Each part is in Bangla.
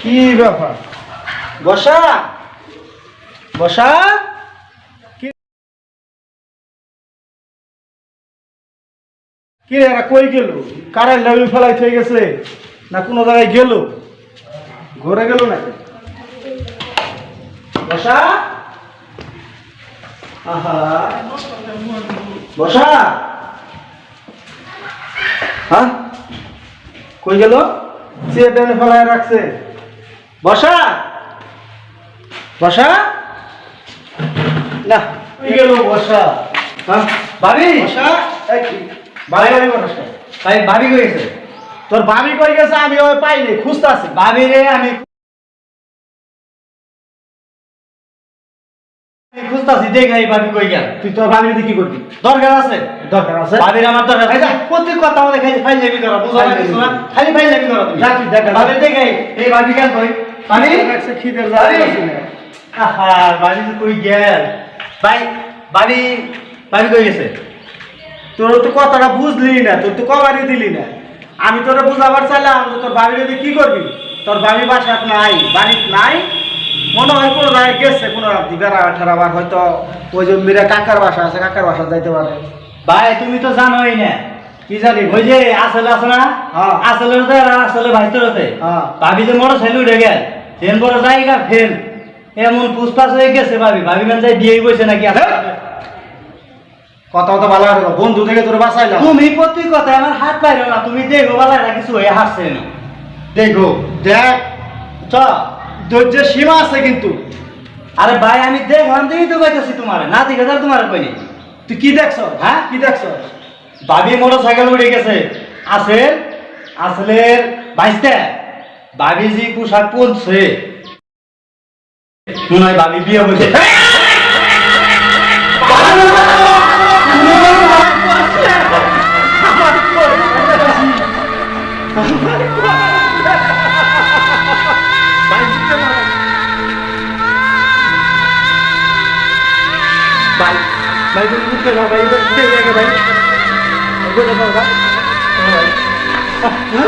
কি ব্যাপার? বসা বসা কি এরা কই গেল? কারেন্ট লাইন ফেলাই হয়ে গেছে, না কোনো জায়গায় গেল? ঘুরে গেল নাকি? বসা আহা। বসা হ্যাঁ? কই গেল? চেয়ে টেনে ফেলায় রাখছে। বসা। বসা। না। গেল বসা। ভাবি বসা। ভাই ভাই বসা ভাই ভাবি কইছে তোর ভাবি কই গেছে? আমি ওই পাইনি খুঁজতাছি। ভাবি রে আমি কই গেল তুই তোর ভাবির কি করবি? দরকার আছে? দরকার আছে। ভাবির আমার দরকার আছে। প্রতি কথা আমাদের খালি ফাইল যাবি বুঝো না কিছু না? খালি ফাইল যাবি করা তুমি। যা তুই দেখা। ভাবি দেখাই এই ভাবি কেন কই একটা আহা ভাবি কই গেল? ভাই ভাবি ভাবি কই গেছে? তোর তো কথাটা বুঝলি না তোর তো কবারই দিলি না। আমি তোরা বুঝাবার চাইলাম যে তোর ভাবি যদি কি করবি? তোর ভাবি বাসাত নাই বাড়িত নাই। মনে হয় কোনো জায়গায় গেছে কোনো রাত্রি বেড়া ঠেরাবার হয়তো ওই যে মেয়েরা কাকার বাসা আছে কাকার বাসা যাইতে পারে। ভাই তুমি তো জানোই না। কি জানি? ওই যে আসলে আছে না? হ্যাঁ। আসলে আসলে হতে হ্যাঁ। ভাবি যে মোটর সাইকেল উঠে গেল। ট্রেন বড় জায়গা ফেল। এমন পুষ্পাস হয়ে গেছে ভাবি। ভাবি মানে যাই বিয়ে বসে নাকি? আসলে। কথা তো ভালো হবে বন্ধু থেকে তোর বাসাইলাম তুমি প্রতি কথা আমার হাত পাইল না। তুমি দেখো বালা এটা কিছু হয়ে হাসছে না। দেখো দেখ চ ধৈর্যের সীমা আছে কিন্তু। আরে ভাই আমি দেখলাম দেখি তো কইতাছি তোমার। না দেখে তার তোমার কইনি তুই কি দেখছ? হ্যাঁ? কি দেখছ? ভাবি মোটর সাইকেল উঠে গেছে। আসেল আসলের বাইশটা ভাবি জি পোশাক পরছে মনে হয় ভাবি বিয়ে বসে ভাই ভাই তুমি বুঝতে ভাই ভাই ভাই ভাই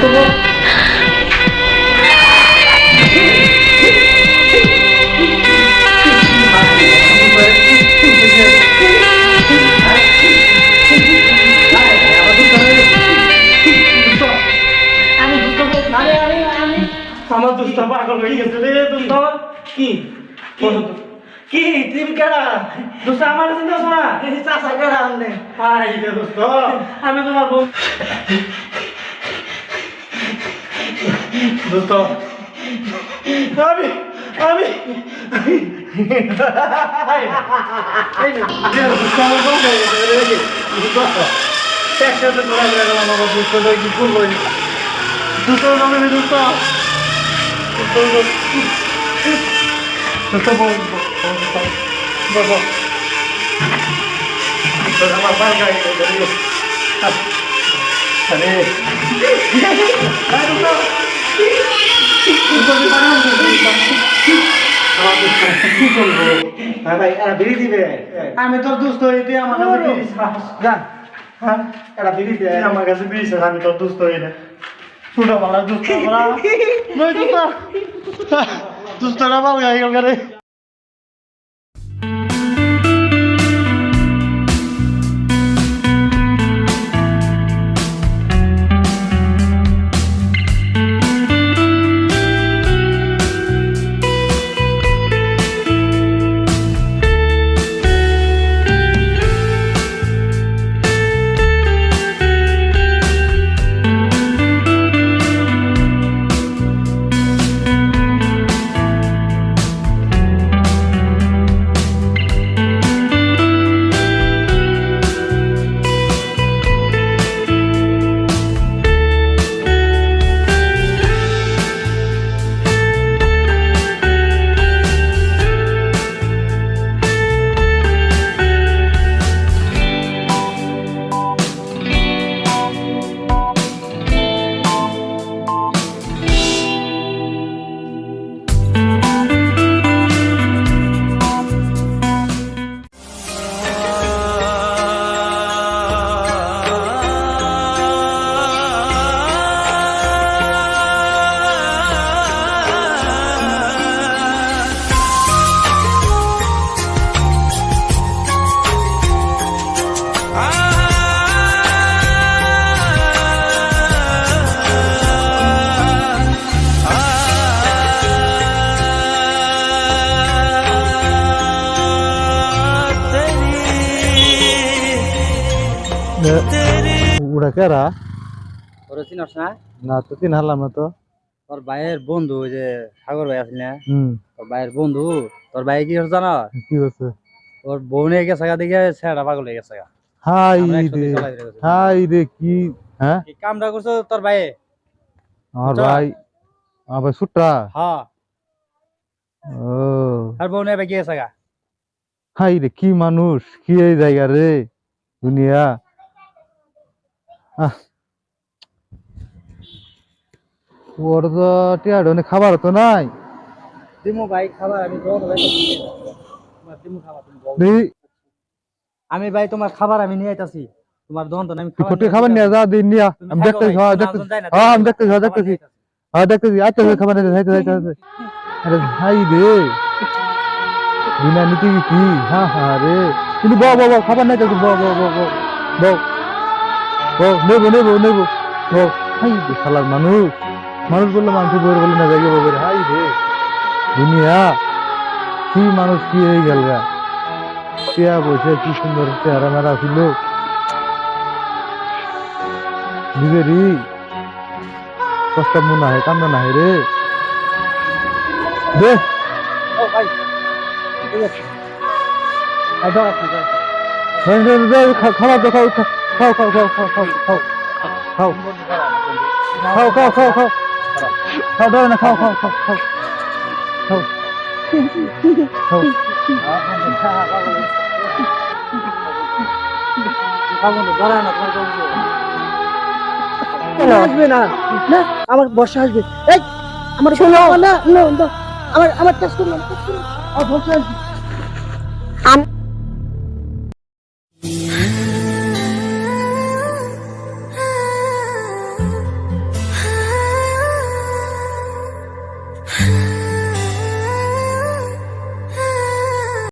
Mo. আমার দুষ্ট পাগল হয়ে গেছে রে দুষ্ট। কি? কি? তুমি কেডা? দুষ্ট আমার চিন্তা শোনা। চাষা কেডা আনলে? হাই দোস্ত আমি তোমার বউ দোস্ত আমি আমি হাই এই নে, যে দোস্ত আমার বউ হয়ে গেছে রে, রে, দোস্ত একসাথে তোরা মিলে গেলাম আমার দোস্ত তো কি করব দোস্ত নামে দোস্ত দোস্ত দোস্ত বউ বউ বউ আমার পায়ে গাড়ি আরে আমি তোর দুস্থ হই তুই আমার কাছে বিড়ি জান হ্যাঁ? এটা বিড়ি দে আমার কাছে বিড়ি আমি তোর দুস্থ হই না। ছোট দুস্থ মালা নই দুস্থ দুস্থ না গাই গেল কেরা? তোরা চিনস না? না তো তিন হারলাম না তো। তোর ভাইয়ের বন্ধু ওই যে সাগর ভাই আছে না? তোর ভাইয়ের বন্ধু তোর ভাই কি হচ্ছে জানো? কি হচ্ছে তোর বউ নিয়ে গেছে দেখে ছেড়া পাগল হয়ে গেছে হাই রে হাই রে কি হ্যাঁ? কি কামটা করছ তোর ভাই আমার ভাই আমার ভাই সুট্টা হ্যাঁ। ও। আর বউ নিয়ে গেছে হাই রে কি মানুষ কি এই জায়গা রে দুনিয়া। ওর তো টিয়ার খাবার তো নাই। দিমু ভাই খাবার আমি তোমার ভাই তোমার দিমু খাবার তুমি আমি ভাই তোমার খাবার আমি নিয়ে আইতাছি। তোমার দহন তো আমি ফটো খাবার নিয়ে যা দিন নিয়া। আমি ভাই, হ্যাঁ না, হ্যাঁ আমি তুমি দেখতেছি হ্যাঁ খাবার দেখতেছি। নিয়ে আইতাছি। হ্যাঁ দেখতেছি আচ্ছা খাবার নিতে যাইতে যাইতে আরে ভাই রে। বিনা নীতি কি? হ্যাঁ হ্যাঁ রে। কিন্তু বউ বউ খাবার নাই তো বউ বউ বউ বউ নেব নেব নেব। বউ হাই শালার মানুষ। মানুষ বললে মানুষ বউর বলে না জায়গা বউর হাই রে। দুনিয়া কি মানুষ কি হয়ে গেল গা চেয়া বসে কি সুন্দর চেহারা মেরা ছিল নিজেরই কষ্ট মনে হয় কান্না না হয় রে। দে। ও ভাই। খাও খাও খাও খাও খাও খাও খাও খাও খাও খাও খাও খাও খাও না খাও খাও খাও খাও খাও খাও। আসবে না না আমার বর্ষা আসবে এই আমার শোনো না না না, আমার আমার টাচ করলাম বর্ষা আসবে